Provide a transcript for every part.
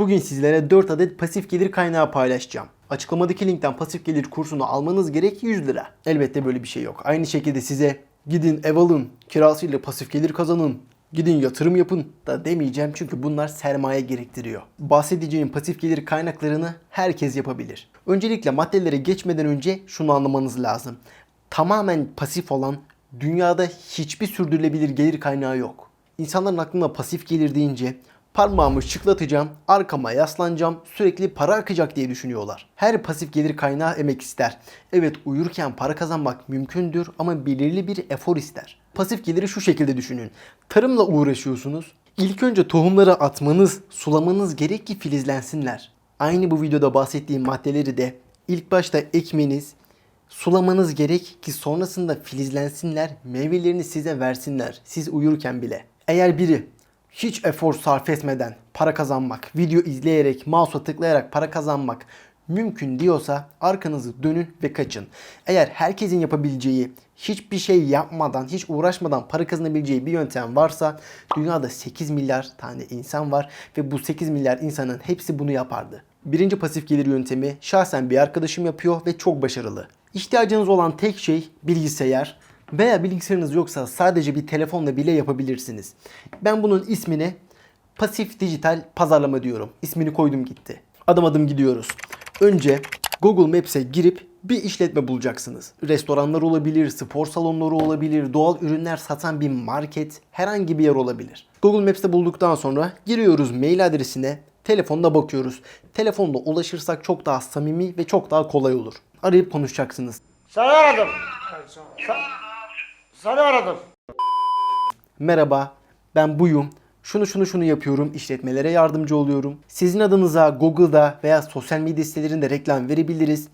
Bugün sizlere 4 adet pasif gelir kaynağı paylaşacağım. Açıklamadaki linkten pasif gelir kursunu almanız gerek 100 lira. Elbette böyle bir şey yok. Aynı şekilde size gidin ev alın, kirasıyla pasif gelir kazanın, gidin yatırım yapın da demeyeceğim çünkü bunlar sermaye gerektiriyor. Bahsedeceğim pasif gelir kaynaklarını herkes yapabilir. Öncelikle maddelere geçmeden önce şunu anlamanız lazım. Tamamen pasif olan dünyada hiçbir sürdürülebilir gelir kaynağı yok. İnsanların aklına pasif gelir deyince parmağımı şıklatacağım, arkama yaslanacağım, sürekli para akacak diye düşünüyorlar. Her pasif gelir kaynağı emek ister. Evet uyurken para kazanmak mümkündür ama belirli bir efor ister. Pasif geliri şu şekilde düşünün. Tarımla uğraşıyorsunuz. İlk önce tohumları atmanız, sulamanız gerek ki filizlensinler. Aynı bu videoda bahsettiğim maddeleri de ilk başta ekmeniz, sulamanız gerek ki sonrasında filizlensinler, meyvelerini size versinler. Siz uyurken bile. Eğer biri hiç efor sarf etmeden para kazanmak, video izleyerek, mouse'a tıklayarak para kazanmak mümkün diyorsa arkanızı dönün ve kaçın. Eğer herkesin yapabileceği, hiçbir şey yapmadan, hiç uğraşmadan para kazanabileceği bir yöntem varsa dünyada 8 milyar tane insan var ve bu 8 milyar insanın hepsi bunu yapardı. Birinci pasif gelir yöntemi şahsen bir arkadaşım yapıyor ve çok başarılı. İhtiyacınız olan tek şey bilgisayar veya bilgisayarınız yoksa sadece bir telefonla bile yapabilirsiniz. Ben bunun ismini pasif dijital pazarlama diyorum. İsmini koydum gitti. Adım adım gidiyoruz. Önce Google Maps'e girip bir işletme bulacaksınız. Restoranlar olabilir, spor salonları olabilir, doğal ürünler satan bir market, herhangi bir yer olabilir. Google Maps'te bulduktan sonra giriyoruz mail adresine, telefonda bakıyoruz. Telefonda ulaşırsak çok daha samimi ve çok daha kolay olur. Arayıp konuşacaksınız. Seni aradım. Sa- Seni aradım. Merhaba, ben buyum. Şunu şunu şunu yapıyorum, işletmelere yardımcı oluyorum. Sizin adınıza Google'da veya sosyal medya sitelerinde reklam verebiliriz.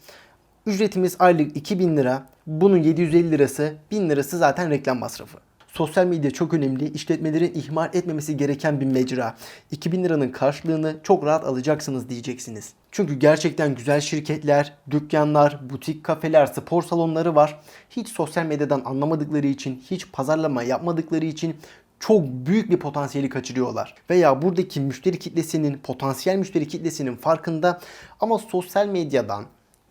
Ücretimiz aylık 2000 lira. Bunun 750 lirası, 1000 lirası zaten reklam masrafı. Sosyal medya çok önemli. İşletmelerin ihmal etmemesi gereken bir mecra. 2000 liranın karşılığını çok rahat alacaksınız diyeceksiniz. Çünkü gerçekten güzel şirketler, dükkanlar, butik kafeler, spor salonları var. Hiç sosyal medyadan anlamadıkları için, hiç pazarlama yapmadıkları için çok büyük bir potansiyeli kaçırıyorlar. Veya buradaki müşteri kitlesinin, potansiyel müşteri kitlesinin farkında ama sosyal medyadan,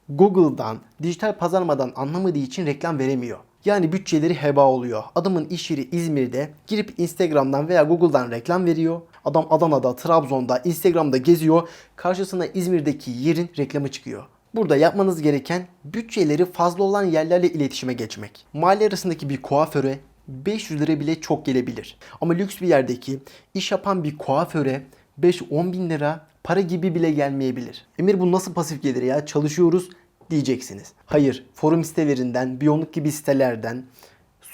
Google'dan, dijital pazarlamadan anlamadığı için reklam veremiyor. Yani bütçeleri heba oluyor. Adamın iş yeri İzmir'de girip Instagram'dan veya Google'dan reklam veriyor. Adam Adana'da, Trabzon'da, Instagram'da geziyor. Karşısına İzmir'deki yerin reklamı çıkıyor. Burada yapmanız gereken bütçeleri fazla olan yerlerle iletişime geçmek. Mahalle arasındaki bir kuaföre 500 lira bile çok gelebilir. Ama lüks bir yerdeki iş yapan bir kuaföre 5-10 bin lira para gibi bile gelmeyebilir. Emir bu nasıl pasif gelir ya çalışıyoruz diyeceksiniz. Hayır forum sitelerinden, biyonluk gibi sitelerden,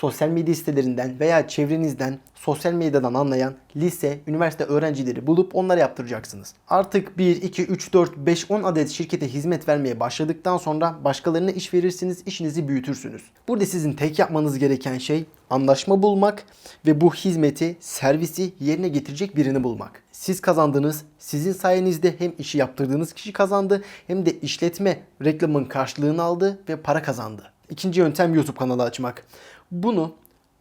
sosyal medya sitelerinden veya çevrenizden sosyal medyadan anlayan lise, üniversite öğrencileri bulup onlara yaptıracaksınız. Artık 1, 2, 3, 4, 5, 10 adet şirkete hizmet vermeye başladıktan sonra başkalarına iş verirsiniz, işinizi büyütürsünüz. Burada sizin tek yapmanız gereken şey anlaşma bulmak ve bu hizmeti, servisi yerine getirecek birini bulmak. Siz kazandınız, sizin sayenizde hem işi yaptırdığınız kişi kazandı hem de işletme reklamın karşılığını aldı ve para kazandı. İkinci yöntem YouTube kanalı açmak. Bunu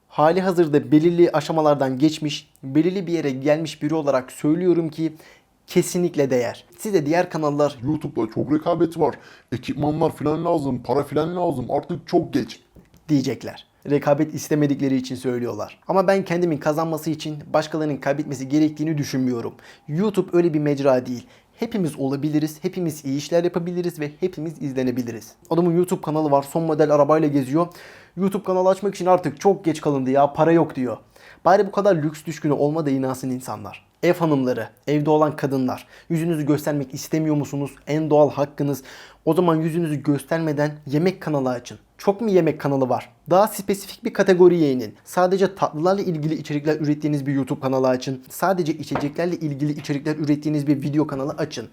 hali hazırda belirli aşamalardan geçmiş, belirli bir yere gelmiş biri olarak söylüyorum ki kesinlikle değer. Size diğer kanallar YouTube'da çok rekabet var. Ekipmanlar falan lazım, para falan lazım. Artık çok geç. diyecekler. Rekabet istemedikleri için söylüyorlar. Ama ben kendimin kazanması için başkalarının kaybetmesi gerektiğini düşünmüyorum. YouTube öyle bir mecra değil. Hepimiz olabiliriz, hepimiz iyi işler yapabiliriz ve hepimiz izlenebiliriz. Adamın YouTube kanalı var, son model arabayla geziyor. YouTube kanalı açmak için artık çok geç kalındı ya, para yok diyor. Bari bu kadar lüks düşkünü olma da inansın insanlar. Ev hanımları, evde olan kadınlar, yüzünüzü göstermek istemiyor musunuz? En doğal hakkınız. O zaman yüzünüzü göstermeden yemek kanalı açın. Çok mu yemek kanalı var? Daha spesifik bir kategoriye inin. Sadece tatlılarla ilgili içerikler ürettiğiniz bir YouTube kanalı açın. Sadece içeceklerle ilgili içerikler ürettiğiniz bir video kanalı açın.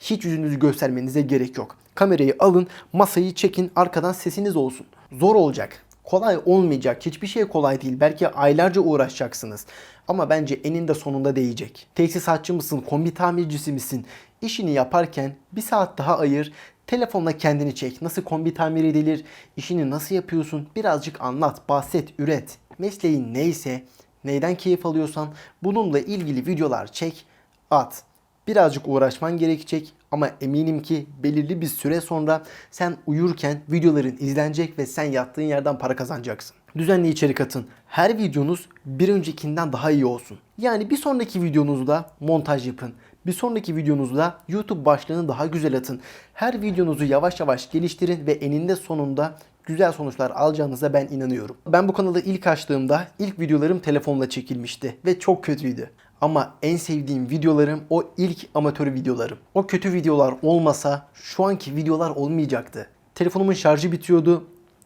Hiç yüzünüzü göstermenize gerek yok. Kamerayı alın, masayı çekin, arkadan sesiniz olsun. Zor olacak. Kolay olmayacak. Hiçbir şey kolay değil. Belki aylarca uğraşacaksınız. Ama bence eninde sonunda değecek. Tesisatçı mısın, kombi tamircisi misin? İşini yaparken bir saat daha ayır. Telefonla kendini çek. Nasıl kombi tamir edilir? İşini nasıl yapıyorsun? Birazcık anlat, bahset, üret. Mesleğin neyse, neyden keyif alıyorsan bununla ilgili videolar çek, at. Birazcık uğraşman gerekecek ama eminim ki belirli bir süre sonra sen uyurken videoların izlenecek ve sen yattığın yerden para kazanacaksın. Düzenli içerik atın. Her videonuz bir öncekinden daha iyi olsun. Yani bir sonraki videonuzda montaj yapın. Bir sonraki videonuzda YouTube başlığını daha güzel atın. Her videonuzu yavaş yavaş geliştirin ve eninde sonunda güzel sonuçlar alacağınıza ben inanıyorum. Ben bu kanalı ilk açtığımda ilk videolarım telefonla çekilmişti ve çok kötüydü. Ama en sevdiğim videolarım o ilk amatör videolarım. O kötü videolar olmasa şu anki videolar olmayacaktı. Telefonumun şarjı bitiyordu.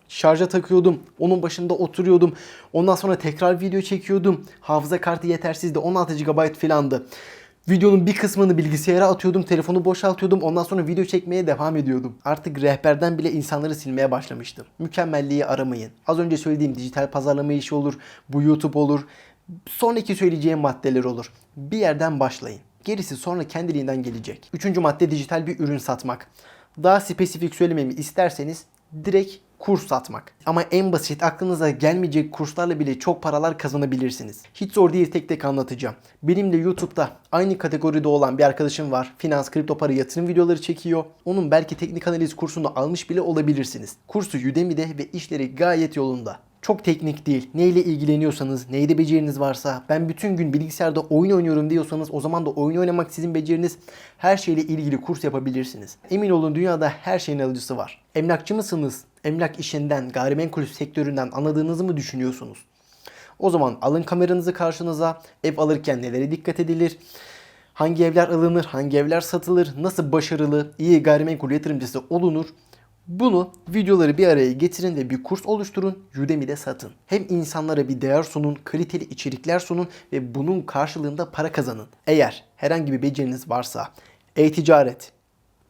Şarja takıyordum. Onun başında oturuyordum. Ondan sonra tekrar video çekiyordum. Hafıza kartı yetersizdi. 16 GB filandı. Videonun bir kısmını bilgisayara atıyordum, telefonu boşaltıyordum. Ondan sonra video çekmeye devam ediyordum. Artık rehberden bile insanları silmeye başlamıştım. Mükemmelliği aramayın. Az önce söylediğim dijital pazarlama işi olur, bu YouTube olur. Sonraki söyleyeceğim maddeler olur. Bir yerden başlayın. Gerisi sonra kendiliğinden gelecek. Üçüncü madde dijital bir ürün satmak. Daha spesifik söylememi isterseniz direkt kurs satmak. Ama en basit aklınıza gelmeyecek kurslarla bile çok paralar kazanabilirsiniz. Hiç zor değil tek tek anlatacağım. Benim de YouTube'da aynı kategoride olan bir arkadaşım var. Finans, kripto para, yatırım videoları çekiyor. Onun belki teknik analiz kursunu almış bile olabilirsiniz. Kursu Udemy'de ve işleri gayet yolunda. Çok teknik değil. Neyle ilgileniyorsanız, neyde beceriniz varsa, ben bütün gün bilgisayarda oyun oynuyorum diyorsanız o zaman da oyun oynamak sizin beceriniz. Her şeyle ilgili kurs yapabilirsiniz. Emin olun dünyada her şeyin alıcısı var. Emlakçı mısınız? Emlak işinden, gayrimenkul sektöründen anladığınızı mı düşünüyorsunuz? O zaman alın kameranızı karşınıza. Ev alırken nelere dikkat edilir? Hangi evler alınır? Hangi evler satılır? Nasıl başarılı, iyi gayrimenkul yatırımcısı olunur? Bunu videoları bir araya getirin ve bir kurs oluşturun. Udemy'de satın. Hem insanlara bir değer sunun, kaliteli içerikler sunun ve bunun karşılığında para kazanın. Eğer herhangi bir beceriniz varsa e-ticaret,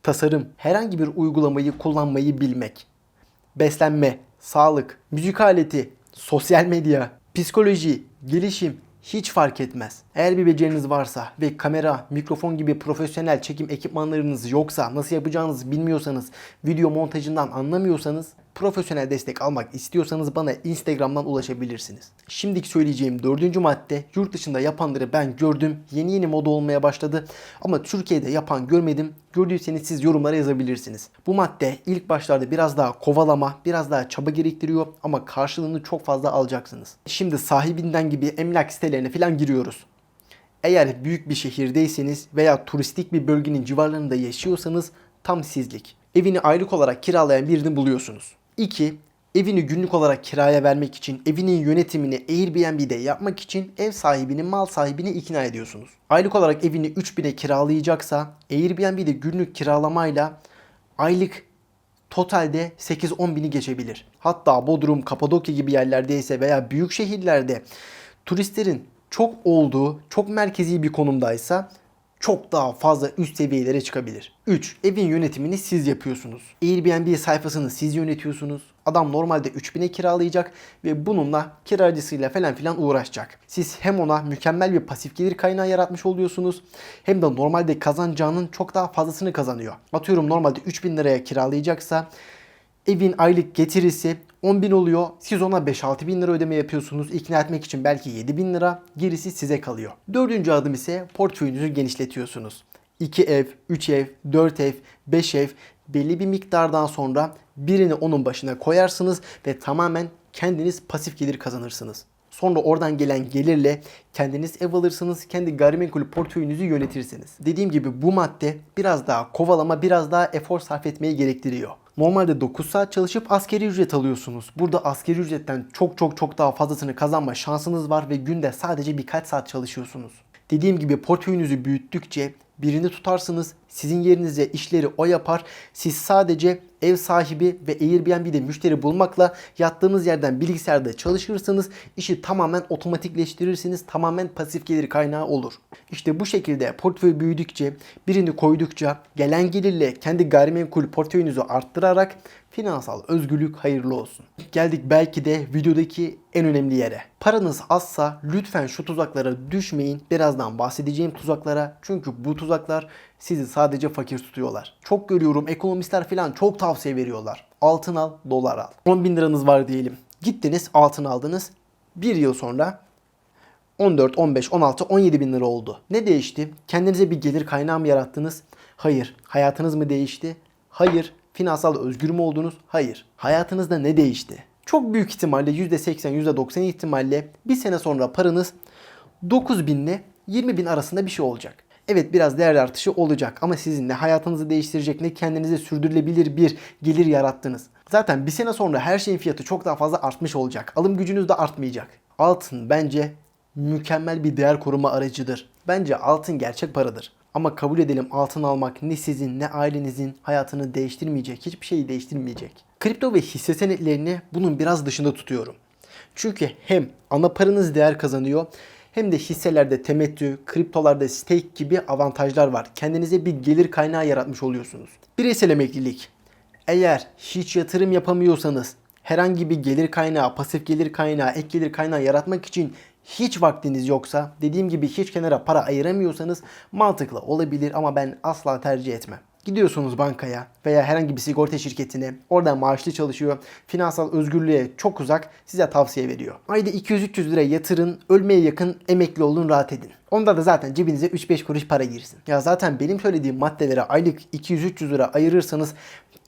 tasarım, herhangi bir uygulamayı kullanmayı bilmek, beslenme, sağlık, müzik aleti, sosyal medya, psikoloji, gelişim hiç fark etmez. Eğer bir beceriniz varsa ve kamera, mikrofon gibi profesyonel çekim ekipmanlarınız yoksa, nasıl yapacağınızı bilmiyorsanız, video montajından anlamıyorsanız, profesyonel destek almak istiyorsanız bana Instagram'dan ulaşabilirsiniz. Şimdiki söyleyeceğim dördüncü madde yurt dışında yapanları ben gördüm. Yeni yeni moda olmaya başladı. Ama Türkiye'de yapan görmedim. Gördüyseniz siz yorumlara yazabilirsiniz. Bu madde ilk başlarda biraz daha kovalama, biraz daha çaba gerektiriyor ama karşılığını çok fazla alacaksınız. Şimdi sahibinden gibi emlak sitelerine falan giriyoruz. Eğer büyük bir şehirdeyseniz veya turistik bir bölgenin civarlarında yaşıyorsanız tam sizlik. Evini aylık olarak kiralayan birini buluyorsunuz. 2. Evini günlük olarak kiraya vermek için, evinin yönetimini Airbnb'de yapmak için ev sahibini, mal sahibini ikna ediyorsunuz. Aylık olarak evini 3000'e kiralayacaksa Airbnb'de günlük kiralamayla aylık totalde 8-10 bini geçebilir. Hatta Bodrum, Kapadokya gibi yerlerdeyse veya büyük şehirlerde turistlerin çok olduğu, çok merkezi bir konumdaysa çok daha fazla üst seviyelere çıkabilir. 3. Evin yönetimini siz yapıyorsunuz. Airbnb sayfasını siz yönetiyorsunuz. Adam normalde 3000'e kiralayacak ve bununla kiracısıyla falan filan uğraşacak. Siz hem ona mükemmel bir pasif gelir kaynağı yaratmış oluyorsunuz hem de normalde kazanacağının çok daha fazlasını kazanıyor. Atıyorum normalde 3000 liraya kiralayacaksa evin aylık getirisi 10 bin oluyor. Siz ona 5-6 bin lira ödeme yapıyorsunuz. İkna etmek için belki 7 bin lira. Gerisi size kalıyor. Dördüncü adım ise portföyünüzü genişletiyorsunuz. 2 ev, 3 ev, 4 ev, 5 ev belli bir miktardan sonra birini onun başına koyarsınız ve tamamen kendiniz pasif gelir kazanırsınız. Sonra oradan gelen gelirle kendiniz ev alırsınız, kendi gayrimenkul portföyünüzü yönetirsiniz. Dediğim gibi bu madde biraz daha kovalama, biraz daha efor sarf etmeyi gerektiriyor. Normalde 9 saat çalışıp askeri ücret alıyorsunuz. Burada askeri ücretten çok çok çok daha fazlasını kazanma şansınız var ve günde sadece birkaç saat çalışıyorsunuz. Dediğim gibi portföyünüzü büyüttükçe birini tutarsınız, sizin yerinize işleri o yapar. Siz sadece ev sahibi ve Airbnb'de müşteri bulmakla yattığınız yerden bilgisayarda çalışırsınız. İşi tamamen otomatikleştirirsiniz. Tamamen pasif gelir kaynağı olur. İşte bu şekilde portföy büyüdükçe, birini koydukça gelen gelirle kendi gayrimenkul portföyünüzü arttırarak finansal özgürlük hayırlı olsun. Geldik belki de videodaki en önemli yere. Paranız azsa lütfen şu tuzaklara düşmeyin. Birazdan bahsedeceğim tuzaklara. Çünkü bu tuzaklar sizi sadece fakir tutuyorlar. Çok görüyorum ekonomistler falan çok tavsiye veriyorlar. Altın al, dolar al. 10 bin liranız var diyelim. Gittiniz altın aldınız. Bir yıl sonra 14, 15, 16, 17 bin lira oldu. Ne değişti? Kendinize bir gelir kaynağı mı yarattınız? Hayır. Hayatınız mı değişti? Hayır. Finansal özgür mü oldunuz? Hayır. Hayatınızda ne değişti? Çok büyük ihtimalle %80, %90 ihtimalle bir sene sonra paranız 9 bin ile 20 bin arasında bir şey olacak. Evet biraz değer artışı olacak ama sizin ne hayatınızı değiştirecek ne kendinize sürdürülebilir bir gelir yarattınız. Zaten bir sene sonra her şeyin fiyatı çok daha fazla artmış olacak. Alım gücünüz de artmayacak. Altın bence mükemmel bir değer koruma aracıdır. Bence altın gerçek paradır. Ama kabul edelim altın almak ne sizin ne ailenizin hayatını değiştirmeyecek, hiçbir şeyi değiştirmeyecek. Kripto ve hisse senetlerini bunun biraz dışında tutuyorum. Çünkü hem ana paranız değer kazanıyor hem de hisselerde temettü, kriptolarda stake gibi avantajlar var. Kendinize bir gelir kaynağı yaratmış oluyorsunuz. Bireysel emeklilik. Eğer hiç yatırım yapamıyorsanız, herhangi bir gelir kaynağı, pasif gelir kaynağı, ek gelir kaynağı yaratmak için hiç vaktiniz yoksa, dediğim gibi hiç kenara para ayıramıyorsanız mantıklı olabilir ama ben asla tercih etmem. Gidiyorsunuz bankaya veya herhangi bir sigorta şirketine. Oradan maaşlı çalışıyor. Finansal özgürlüğe çok uzak. Size tavsiye veriyor. Ayda 200-300 lira yatırın. Ölmeye yakın emekli olun rahat edin. Onda da zaten cebinize 3-5 kuruş para girsin. Ya zaten benim söylediğim maddelere aylık 200-300 lira ayırırsanız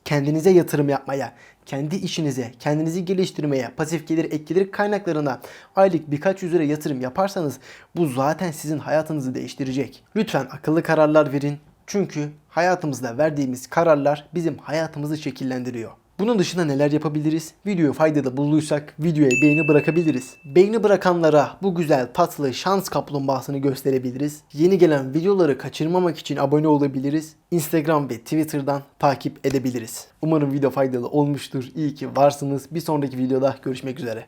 kendinize yatırım yapmaya, kendi işinize, kendinizi geliştirmeye, pasif gelir, ek gelir kaynaklarına aylık birkaç yüz lira yatırım yaparsanız bu zaten sizin hayatınızı değiştirecek. Lütfen akıllı kararlar verin. Çünkü hayatımızda verdiğimiz kararlar bizim hayatımızı şekillendiriyor. Bunun dışında neler yapabiliriz? Videoyu faydalı bulduysak videoya beğeni bırakabiliriz. Beğeni bırakanlara bu güzel tatlı şans kaplumbağasını gösterebiliriz. Yeni gelen videoları kaçırmamak için abone olabiliriz. Instagram ve Twitter'dan takip edebiliriz. Umarım video faydalı olmuştur. İyi ki varsınız. Bir sonraki videoda görüşmek üzere.